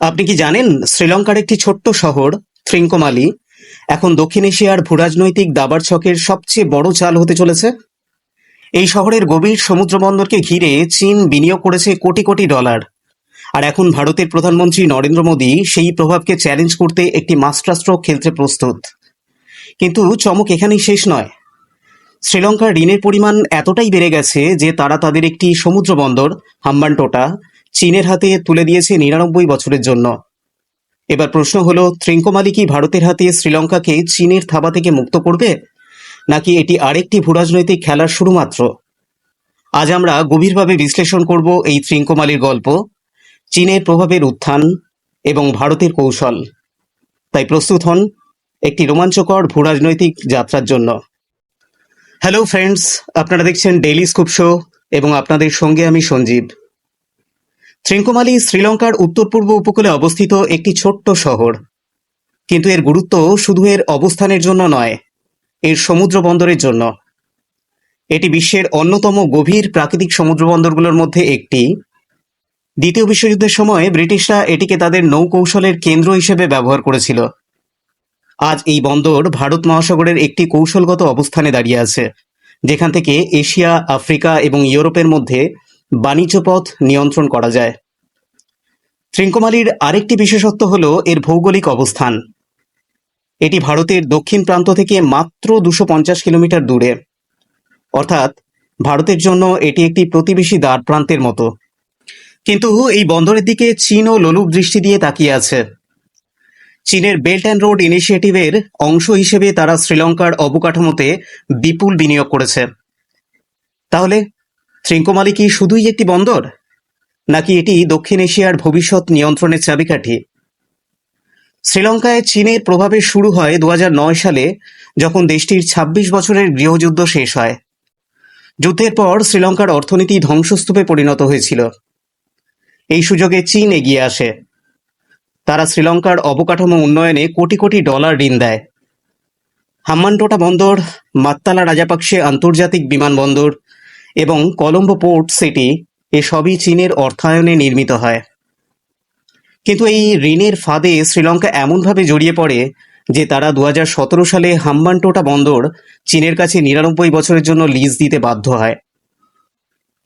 আপনি কি জানেন শ্রীলঙ্কার একটি ছোট্ট শহর থ্রিঙ্কোমালি এখন দক্ষিণ এশিয়ার ভূরাজনৈতিক দাবার ছকের সবচেয়ে বড় চাল হতে চলেছে? এই শহরের গভীর সমুদ্রবন্দরকে ঘিরে চীন বিনিয়োগ করেছে কোটি কোটি ডলার। আর এখন ভারতের প্রধানমন্ত্রী নরেন্দ্র মোদী সেই প্রভাবকে চ্যালেঞ্জ করতে একটি মাস্টার খেলতে প্রস্তুত। কিন্তু চমক এখানেই শেষ নয়। শ্রীলঙ্কার ঋণের পরিমাণ এতটাই বেড়ে গেছে যে তারা তাদের একটি সমুদ্র বন্দর হাম্বানটোটা চীনের হাতে তুলে দিয়েছে নিরানব্বই বছরের জন্য। এবার প্রশ্ন হলো ত্রিঙ্কোমালি কি ভারতের হাতে শ্রীলঙ্কাকে চীনের থাবা থেকে মুক্ত করবে? নাকি এটি আরেকটি ভূরাজনৈতিক খেলার শুরু মাত্র আজ আমরা গভীরভাবে বিশ্লেষণ করব এই ত্রিঙ্কোমালির গল্প, চীনের প্রভাবের উত্থান এবং ভারতের কৌশল। তাই প্রস্তুত হন একটি রোমাঞ্চকর ভূরাজনৈতিক যাত্রার জন্য। হ্যালো ফ্রেন্ডস আপনারা দেখছেন ডেইলি স্কুপ শো এবং আপনাদের সঙ্গে আমি সঞ্জীব। ত্রিঙ্কোমালি শ্রীলঙ্কার উত্তর পূর্ব উপকূলে অবস্থিত একটি ছোট্ট শহর। কিন্তু এর গুরুত্ব শুধু এর অবস্থানের জন্য নয়, এর সমুদ্র বন্দরের জন্য। এটি বিশ্বের অন্যতম গভীর প্রাকৃতিক সমুদ্র বন্দরগুলোর মধ্যে একটি। দ্বিতীয় বিশ্বযুদ্ধের সময় ব্রিটিশরা এটিকে তাদের নৌকৌশলের কেন্দ্র হিসেবে ব্যবহার করেছিল। আজ এই বন্দর ভারত মহাসাগরের একটি কৌশলগত অবস্থানে দাঁড়িয়ে আছে, যেখান থেকে এশিয়া, আফ্রিকা এবং ইউরোপের মধ্যে বাণিজ্য পথ নিয়ন্ত্রণ করা যায়। ত্রিঙ্কোমালির আরেকটি বিশেষত্ব হল এর ভৌগোলিক অবস্থান। এটি ভারতের দক্ষিণ প্রান্ত থেকে মাত্র দুশো পঞ্চাশ কিলোমিটার দূরে। অর্থাৎ, ভারতের জন্য এটি একটি প্রতিবেশী দ্বার প্রান্তের মতো। কিন্তু এই বন্দরের দিকে চীন ও লোলুপ দৃষ্টি দিয়ে তাকিয়ে আছে। চীনের বেল্ট অ্যান্ড রোড ইনিশিয়েটিভের অংশ হিসেবে তারা শ্রীলঙ্কার অবকাঠামোতে বিপুল বিনিয়োগ করেছে। তাহলে ত্রিঙ্কোমালি কি শুধুই একটি বন্দর, নাকি এটি দক্ষিণ এশিয়ার ভবিষ্যৎ নিয়ন্ত্রণের চাবিকাঠি? শ্রীলঙ্কায় চীনের প্রভাবে শুরু হয় দু হাজার নয় সালে যখন দেশটির ২৬ বছরের গৃহযুদ্ধ শেষ হয়। যুদ্ধের পর শ্রীলঙ্কার অর্থনীতি ধ্বংসস্তূপে পরিণত হয়েছিল। এই সুযোগে চীন এগিয়ে আসে। তারা শ্রীলঙ্কার অবকাঠামো উন্নয়নে কোটি কোটি ডলার ঋণ দেয়। হাম্মানটোটা বন্দর, মাত্তালা রাজাপাকসে আন্তর্জাতিক বিমানবন্দর এবং কলম্বো পোর্ট সিটি এসবই চীনের অর্থায়নে নির্মিত হয়। কিন্তু এই ঋণের ফাঁদে শ্রীলঙ্কা এমনভাবে জড়িয়ে পড়ে যে তারা দু হাজার সতেরো সালে হাম্বানটোটা বন্দর চীনের কাছে নিরানব্বই বছরের জন্য লিজ দিতে বাধ্য হয়।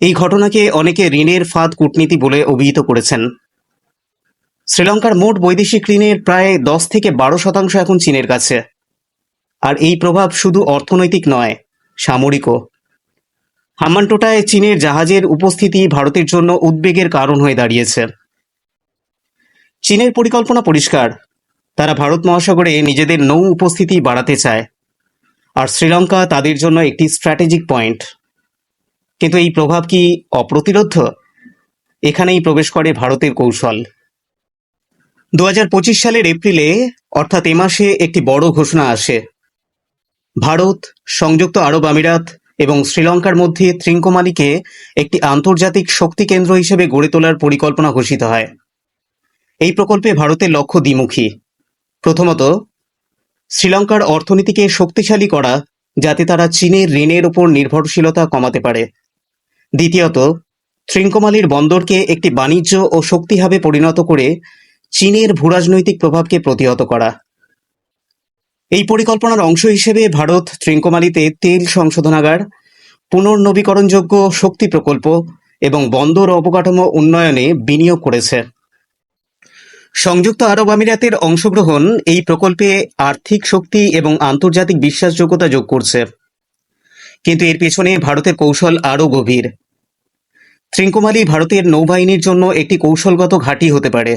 এই ঘটনাকে অনেকে ঋণের ফাঁদ কূটনীতি বলে অভিহিত করেছেন। শ্রীলঙ্কার মোট বৈদেশিক ঋণের প্রায় দশ থেকে বারো শতাংশ এখন চীনের কাছে। আর এই প্রভাব শুধু অর্থনৈতিক নয়, সামরিকও। হাম্মানটোটায় চীনের জাহাজের উপস্থিতি ভারতের জন্য উদ্বেগের কারণ হয়ে দাঁড়িয়েছে। চীনের পরিকল্পনা পরিষ্কার। তারা ভারত মহাসাগরে নিজেদের নৌ উপস্থিতি বাড়াতে চায়। আর শ্রীলঙ্কা তাদের জন্য একটি স্ট্র্যাটেজিক পয়েন্ট। কিন্তু এই প্রভাব কি অপ্রতিরোধ্য? এখানেই প্রবেশ করে ভারতের কৌশল। দু হাজার পঁচিশ সালের এপ্রিলে, অর্থাৎ এ মাসে একটি বড় ঘোষণা আসে। ভারত, সংযুক্ত আরব আমিরাত এবং শ্রীলঙ্কার মধ্যে ত্রিঙ্কোমালিকে একটি আন্তর্জাতিক শক্তি কেন্দ্র হিসেবে গড়ে তোলার পরিকল্পনা ঘোষিত হয়। এই প্রকল্পে ভারতের লক্ষ্য দ্বিমুখী। প্রথমত, শ্রীলঙ্কার অর্থনীতিকে শক্তিশালী করা, যাতে তারা চীনের ঋণের ওপর নির্ভরশীলতা কমাতে পারে। দ্বিতীয়ত, ত্রিঙ্কোমালির বন্দরকে একটি বাণিজ্য ও শক্তি হাবে পরিণত করে চীনের ভূরাজনৈতিক প্রভাবকে প্রতিহত করা। এই পরিকল্পনার অংশ হিসেবে ভারত ত্রিঙ্কোমালিতে তেল সংশোধনাগার, পুনর্নবীকরণযোগ্য শক্তি প্রকল্প এবং বন্দর অবকাঠামো উন্নয়নে বিনিয়োগ করেছে। সংযুক্ত আরব আমিরাতের অংশগ্রহণ এই প্রকল্পে আর্থিক শক্তি এবং আন্তর্জাতিক বিশ্বাসযোগ্যতা যোগ করছে। কিন্তু এর পেছনে ভারতের কৌশল আরও গভীর। ত্রিঙ্কোমালি ভারতের নৌবাহিনীর জন্য একটি কৌশলগত ঘাঁটি হতে পারে,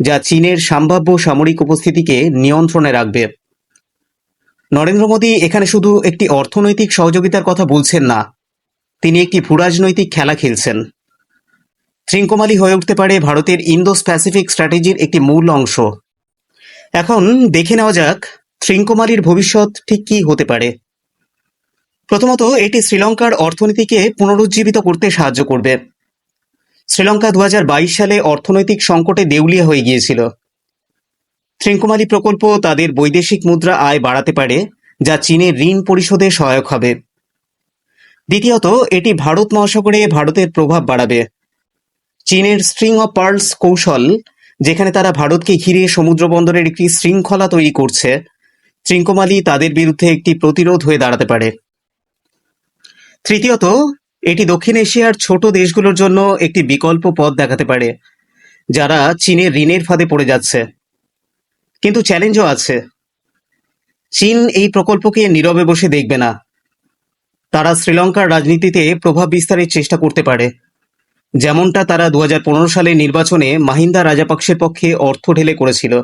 যা চীনের সম্ভাব্য সামরিক উপস্থিতিকে নিয়ন্ত্রণে রাখবে। নরেন্দ্র মোদী এখানে শুধু একটি অর্থনৈতিক সহযোগিতার কথা বলছেন না, তিনি একটি ভূরাজনৈতিক খেলা খেলছেন। ত্রিঙ্কোমালি হয়ে উঠতে পারে ভারতের ইন্দো প্যাসিফিক স্ট্র্যাটেজির একটি মূল অংশ। এখন দেখে নেওয়া যাক ত্রিঙ্কোমালির ভবিষ্যৎ ঠিক কী হতে পারে। প্রথমত, এটি শ্রীলঙ্কার অর্থনীতিকে পুনরুজ্জীবিত করতে সাহায্য করবে। শ্রীলঙ্কা দু হাজার বাইশ সালে অর্থনৈতিক সংকটে দেউলিয়া হয়ে গিয়েছিল। ত্রিঙ্কুমালী প্রকল্প তাদের বৈদেশিক মুদ্রা আয় বাড়াতে পারে, যা চীনের ঋণ পরিশোধে সহায়ক হবে। দ্বিতীয়ত, এটি ভারত মহাসাগরে ভারতের প্রভাব বাড়াবে। চীনের স্ট্রিং অফ পার্লস কৌশল, যেখানে তারা ভারতকে ঘিরে সমুদ্র বন্দরের একটি শৃঙ্খলা তৈরি করছে ত্রিঙ্কোমালি তাদের বিরুদ্ধে একটি প্রতিরোধ হয়ে দাঁড়াতে পারে। তৃতীয়ত, এটি দক্ষিণ এশিয়ার ছোট দেশগুলোর জন্য একটি বিকল্প পথ দেখাতে পারে, যারা চীনের ঋণের ফাঁদে পড়ে যাচ্ছে। কিন্তু চ্যালেঞ্জও আছে। চীন এই প্রকল্পকে নীরবে বসে দেখবে না। তারা শ্রীলঙ্কার রাজনীতিতে প্রভাব বিস্তারের চেষ্টা করতে পারে। যেমনটা তারা দু হাজার পনেরো সালের নির্বাচনে মাহিন্দা রাজাপাক্সের পক্ষে অর্থ ঢেলে করেছিল।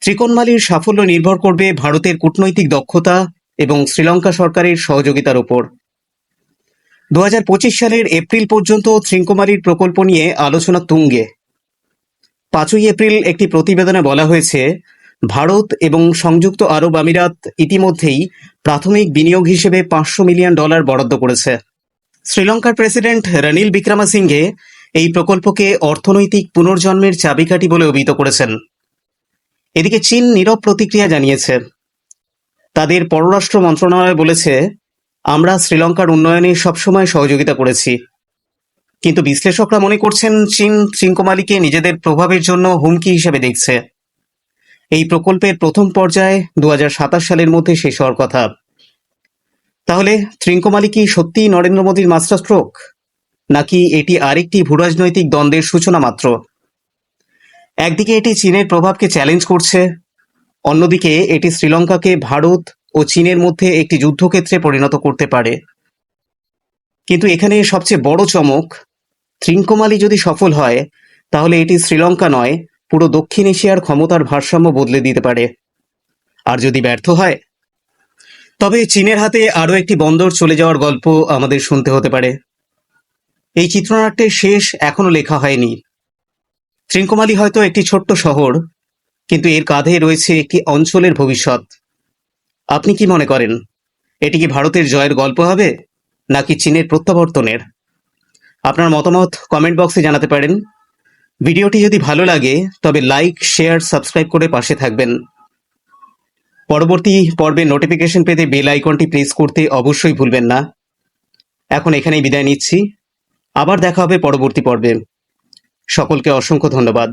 ত্রিকোণমালির সাফল্য নির্ভর করবে ভারতের কূটনৈতিক দক্ষতা এবং শ্রীলঙ্কা সরকারের সহযোগিতার উপর। দু সালের এপ্রিল পর্যন্ত ত্রিঙ্কোমালির প্রকল্প নিয়ে আলোচনা তুঙ্গে। পাঁচই এপ্রিল একটি প্রতিবেদনে বলা হয়েছে, ভারত এবং সংযুক্ত আরব আমিরাত ইতিমধ্যেই প্রাথমিক বিনিয়োগ হিসেবে পাঁচশো মিলিয়ন ডলার বরাদ্দ করেছে। শ্রীলঙ্কার প্রেসিডেন্ট রনিল বিক্রমাসিঙ্ঘে এই প্রকল্পকে অর্থনৈতিক পুনর্জন্মের চাবিকাঠি বলে অভিহিত করেছেন। এদিকে চীন নীরব প্রতিক্রিয়া জানিয়েছে। তাদের পররাষ্ট্র মন্ত্রণালয় বলেছে, আমরা শ্রীলঙ্কার উন্নয়নে সবসময় সহযোগিতা করেছি। কিন্তু বিশ্লেষকরা মনে করছেন চীন ত্রিঙ্কোমালিকে নিজেদের প্রভাবের জন্য হুমকি হিসেবে দেখছে। এই প্রকল্পের প্রথম পর্যায়ে দু হাজার সাতাশ সালের মধ্যে শেষ হওয়ার কথা। তাহলে ত্রিঙ্কোমালি কি সত্যিই নরেন্দ্র মোদীর মাস্টার স্ট্রোক? নাকি এটি আরেকটি ভূরাজনৈতিক দ্বন্দ্বের সূচনা মাত্র? একদিকে এটি চীনের প্রভাবকে চ্যালেঞ্জ করছে, অন্যদিকে এটি শ্রীলঙ্কাকে ভারত ও চীনের মধ্যে একটি যুদ্ধক্ষেত্রে পরিণত করতে পারে। কিন্তু এখানে সবচেয়ে বড় চমক, ত্রিঙ্কোমালি যদি সফল হয়, তাহলে এটি শ্রীলঙ্কা নয়, পুরো দক্ষিণ এশিয়ার ক্ষমতার ভারসাম্য বদলে দিতে পারে। আর যদি ব্যর্থ হয়, তবে চীনের হাতে আরও একটি বন্দর চলে যাওয়ার গল্প আমাদের শুনতে হতে পারে। এই চিত্রনাট্যের শেষ এখনও লেখা হয়নি। ত্রিঙ্কোমালি হয়তো একটি ছোট্ট শহর, কিন্তু এর কাঁধে রয়েছে একটি অঞ্চলের ভবিষ্যৎ। আপনি কি মনে করেন, এটি কি ভারতের জয়ের গল্প হবে? নাকি চীনের প্রত্যাবর্তনের? আপনার মতামত কমেন্ট বক্সে জানাতে পারেন। ভিডিওটি যদি ভালো লাগে, তবে লাইক শেয়ার সাবস্ক্রাইব করে পাশে থাকবেন। পরবর্তী পর্বে নোটিফিকেশন পেতে বেল আইকনটি প্রেস করতে অবশ্যই ভুলবেন না। এখন এখানেই বিদায় নিচ্ছি। আবার দেখা হবে পরবর্তী পর্বে। সকলকে অসংখ্য ধন্যবাদ।